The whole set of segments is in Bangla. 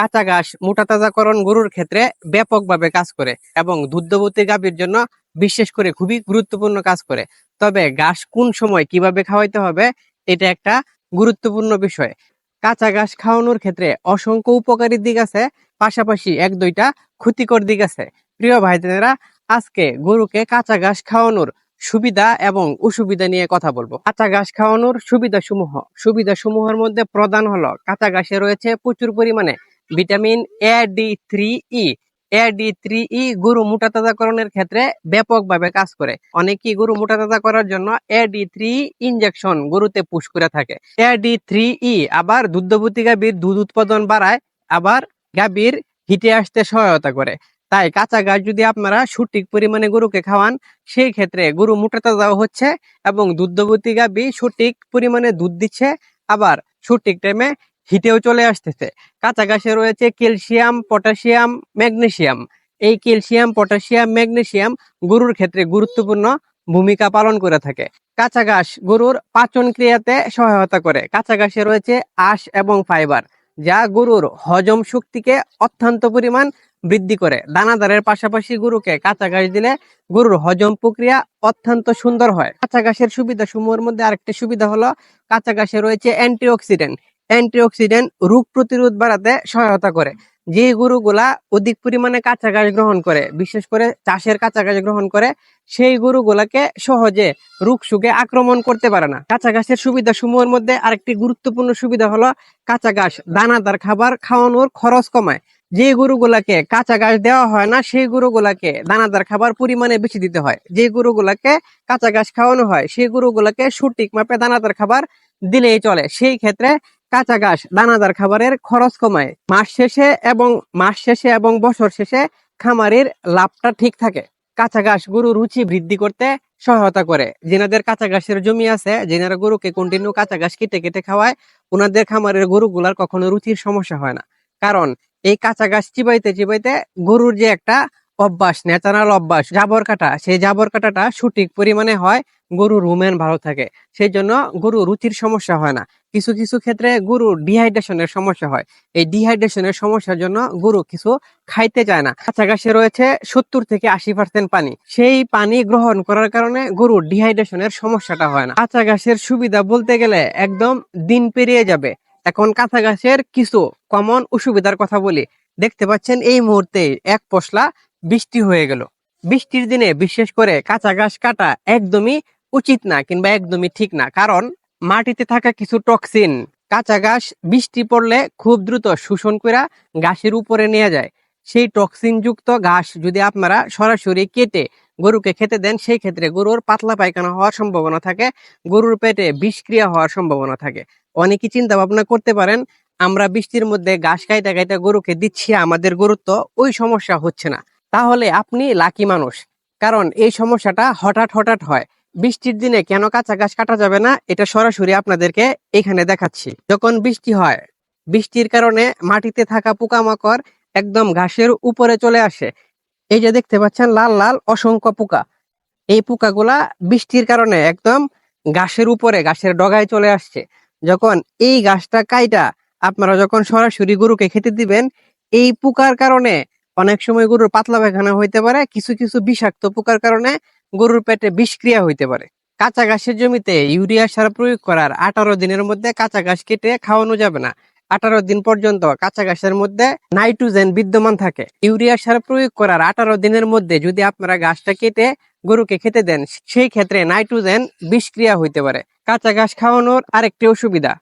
কাঁচা ঘাস, মোটা তাজাকরণ গরুর ক্ষেত্রে ব্যাপকভাবে কাজ করে এবং দুগ্ধবতী গাভীর জন্য বিশেষ করে খুবই গুরুত্বপূর্ণ কাজ করে। তবে ঘাস কোন সময় কীভাবে খাওয়াইতে হবে, এটা একটা গুরুত্বপূর্ণ বিষয়। কাঁচা ঘাস খাওয়ানোর ক্ষেত্রে অসংখ্য উপকারী দিক আছে, পাশাপাশি এক দুইটা ক্ষতিকর দিক আছে। প্রিয় ভাইদেরা আজকে গরুকে কাঁচা ঘাস খাওয়ানোর সুবিধা এবং অসুবিধা নিয়ে কথা বলব। কাঁচা ঘাস খাওয়ানোর সুবিধা সমূহ সুবিধা সমূহের মধ্যে প্রধান হলো, কাঁচা ঘাসে রয়েছে প্রচুর পরিমাণে vitamin A, D, three, E. A, D, three, E গরু মোটা তাজাকরণের ক্ষেত্রে ব্যাপকভাবে কাজ করে। অনেকেই গরু মোটা তাজা করার জন্য এ, ডি, থ্রি, ইনজেকশন গরুতে পুশ করে থাকে। এ, ডি, থ্রি, ই আবার দুগ্ধবতী গাভীর দুধ উৎপাদন বাড়ায়, আবার গাভীর হিটে আসতে সহায়তা করে। তাই কাঁচা ঘাস যদি আপনারা সঠিক পরিমাণে গরুকে খাওয়ান, সেই ক্ষেত্রে গরু মোটা তাজাও হচ্ছে এবং দুগ্ধবতী গাভী সঠিক পরিমাণে দুধ দিচ্ছে, আবার সঠিক টাইমে হিটেও চলে আসতেছে। কাঁচা ঘাসে রয়েছে ক্যালসিয়াম, পটাশিয়াম ম্যাগনেসিয়াম এই ক্যালসিয়াম, পটাশিয়াম ম্যাগনেসিয়াম গরুর ক্ষেত্রে গুরুত্বপূর্ণ ভূমিকা পালন করে থাকে। কাঁচা ঘাস গরুর পাচন ক্রিয়াতে সহায়তা করে। কাঁচা ঘাসে রয়েছে আঁশ এবং ফাইবার, যা গরুর হজম শক্তিকে অত্যন্ত পরিমাণ বৃদ্ধি করে। দানাদারের পাশাপাশি গরুকে কাঁচা ঘাস দিলে গরুর হজম প্রক্রিয়া অত্যন্ত সুন্দর হয়। কাঁচা ঘাসের সুবিধা সমূহের মধ্যে আরেকটি সুবিধা হলো কাঁচা ঘাসে রয়েছে অ্যান্টিঅক্সিডেন্ট। অ্যান্টিঅক্সিডেন্ট রোগ প্রতিরোধ বাড়াতে সহায়তা করে। যে গরুগুলা অধিক পরিমাণে কাঁচা ঘাস গ্রহণ করে, বিশেষ করে চাষের কাঁচা ঘাস গ্রহণ করে, সেই গরুগুলাকে সহজে রোগ সুখে আক্রমণ করতে পারে না। কাঁচা ঘাসের সুবিধা সমূহের মধ্যে আরেকটি গুরুত্বপূর্ণ সুবিধা হলো কাঁচা ঘাস দানাদার খাবার খাওয়ানোর খরচ কমায়। যে গরুগুলাকে কাঁচা ঘাস দেওয়া হয় না, সেই গরুগুলাকে দানাদার খাবার পরিমাণে বেশি দিতে হয়। যে গরুগুলাকে কাঁচা ঘাস খাওয়ানো হয়, সেই গরুগুলাকে সঠিক মাপে দানাদার খাবার দিলেই চলে। সেই ক্ষেত্রে কাঁচা ঘাস, দানাদার খাবারের খরচ কমায়। মাস শেষে এবং, মাস শেষে এবং বছর শেষে খামারের লাভটা ঠিক থাকে। কাঁচা ঘাস গরুর রুচি বৃদ্ধি করতে সহায়তা করে। যেনাদের কাঁচা ঘাসের জমি আছে, যেনারা গরুকে কন্টিনিউ কাঁচা ঘাস কেটে কেটে খাওয়ায়, ওনাদের খামারের গরুগুলার কখনো রুচির সমস্যা হয় না। কারণ, এই কাঁচা ঘাস চিবাইতে চিবাইতে গরুর যে একটা অভ্যাস ন্যাচারাল অভ্যাস। জাবর কাটা, সেই জাবর কাটাটা সঠিক পরিমাণে হয়, গরুর রুমেন ভালো থাকে। সেই জন্য গরু রুচির সমস্যা হয় না। কিছু কিছু ক্ষেত্রে গরুর ডিহাইড্রেশনের সমস্যা হয়। এই ডিহাইড্রেশনের সমস্যার জন্য গরু কিছু খাইতে চায় না। ঘাসে রয়েছে সত্তর থেকে আশি পার্সেন্ট পানি। সেই পানি গ্রহণ করার কারণে গরুর ডিহাইড্রেশনের সমস্যাটা হয় না। কাঁচা ঘাসের সুবিধা বলতে গেলে একদম দিন পেরিয়ে যাবে। এখন কাঁচা ঘাসের কিছু কমন অসুবিধার কথা বলি। দেখতে পাচ্ছেন এই মুহূর্তে এক পশলা বৃষ্টি হয়ে গেল। বৃষ্টির দিনে বিশেষ করে কাঁচা ঘাস কাটা একদমই উচিত না কিংবা একদমই ঠিক না। কারণ মাটিতে থাকা কিছু টক্সিন কাঁচা ঘাস, বৃষ্টি পড়লে খুব দ্রুত শোষণ করে ঘাসের উপরে নিয়ে যায়। সেই টক্সিন যুক্ত ঘাস যদি আপনারা সরাসরি কেটে গরুকে খেতে দেন, সেই ক্ষেত্রে গরুর পাতলা পায়খানা হওয়ার সম্ভাবনা থাকে, গরুর পেটে বিষক্রিয়া হওয়ার সম্ভাবনা থাকে। অনেকে চিন্তা ভাবনা করতে পারেন, আমরা বৃষ্টির মধ্যে ঘাস খাইতে খাইতে গরুকে দিচ্ছি, আমাদের গরুর ওই সমস্যা হচ্ছে না। তাহলে আপনি লাকি মানুষ। কারণ এই সমস্যাটা হঠাৎ হঠাৎ হয়। বৃষ্টির দিনে কেন কাঁচা ঘাস কাটা যাবে না? এটা সরাসরি আপনাদেরকে এখানে দেখাচ্ছি। যখন বৃষ্টি হয়, বৃষ্টির কারণে মাটিতে থাকা পোকামাকড় একদম ঘাসের উপরে চলে আসে। এই যে দেখতে পাচ্ছেন, লাল লাল, অসংখ্য পোকা। এই পোকাগুলা বৃষ্টির কারণে একদম ঘাসের উপরে, ঘাসের ডগায় চলে আসছে। যখন এই গাছটা কাইটা আপনারা যখন সরাসরি গরুকে খেতে দিবেন, এই পোকার কারণে অনেক সময় গরুর পাতলা পায়খানা হইতে পারে, কিছু কিছু বিষাক্ত পোকার কারণে গরুর পেটে বিষক্রিয়া হইতে পারে। কাঁচা ঘাসের জমিতে ইউরিয়া সার প্রয়োগ করার আঠারো দিনের মধ্যে কাঁচা ঘাস কেটে খাওয়ানো যাবে না। আঠারো দিন পর্যন্ত কাঁচা ঘাসের মধ্যে নাইট্রোজেন বিদ্যমান থাকে। ইউরিয়া সার প্রয়োগ করার আঠারো দিনের মধ্যে যদি আপনারা ঘাসটা কেটে গরুকে খেতে দেন, সেই ক্ষেত্রে নাইট্রোজেন বিষক্রিয়া হইতে পারে। কাঁচা ঘাস খাওয়ানোর আরেকটি অসুবিধা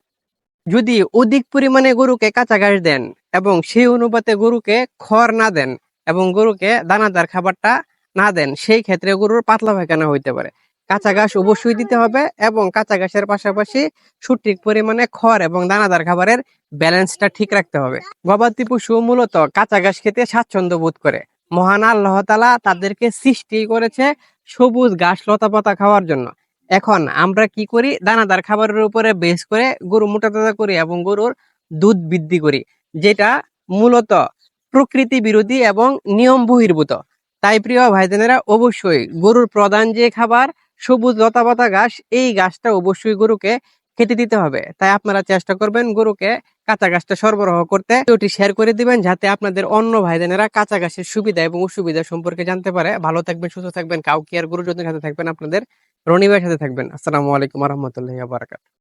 যদি অধিক পরিমাণে গরুকে কাঁচা ঘাস দেন এবং সেই অনুপাতে গরুকে খড় না দেন এবং গরুকে দানাদার খাবারটা না দেন, সেই ক্ষেত্রে গরুর পাতলা পায়খানা হইতে পারে। কাঁচা ঘাস অবশ্যই দিতে হবে এবং কাঁচা ঘাসের পাশাপাশি সঠিক পরিমাণে খড় এবং দানাদার খাবারের ব্যালেন্সটা ঠিক রাখতে হবে। গবাদি পশু মূলত কাঁচা ঘাস খেতে স্বাচ্ছন্দ্য বোধ করে। মহান আল্লাহ তালা তাদেরকে সৃষ্টি করেছে সবুজ ঘাস লতা পাতা খাওয়ার জন্য। এখন আমরা কি করি? দানাদার খাবারের উপরে বেস করে গরু মোটা তাজা করি এবং গরুর দুধ বৃদ্ধি করি, যেটা মূলত প্রকৃতি বিরোধী এবং নিয়ম বহির্ভূত। তাই প্রিয় ভাইজানেরা, অবশ্যই গরুর প্রধান যে খাবার, সবুজ লতাপাতা ঘাস, এই ঘাসটা অবশ্যই গরুকে খেতে দিতে হবে। তাই আপনারা চেষ্টা করবেন গরুকে কাঁচা ঘাসটা সরবরাহ করতে। ভিডিওটি শেয়ার করে দিবেন যাতে আপনাদের অন্য ভাইদেনেরা কাঁচা ঘাসের সুবিধা এবং অসুবিধা সম্পর্কে জানতে পারে। ভালো থাকবেন, সুস্থ থাকবেন, কাউকে আর গরু যত্নের সাথে থাকবেন আপনাদের। রনি ভাইয়ের সাথে থাকবেন। আসসালামু আলাইকুম রহমতুল্লাহ বারাকাত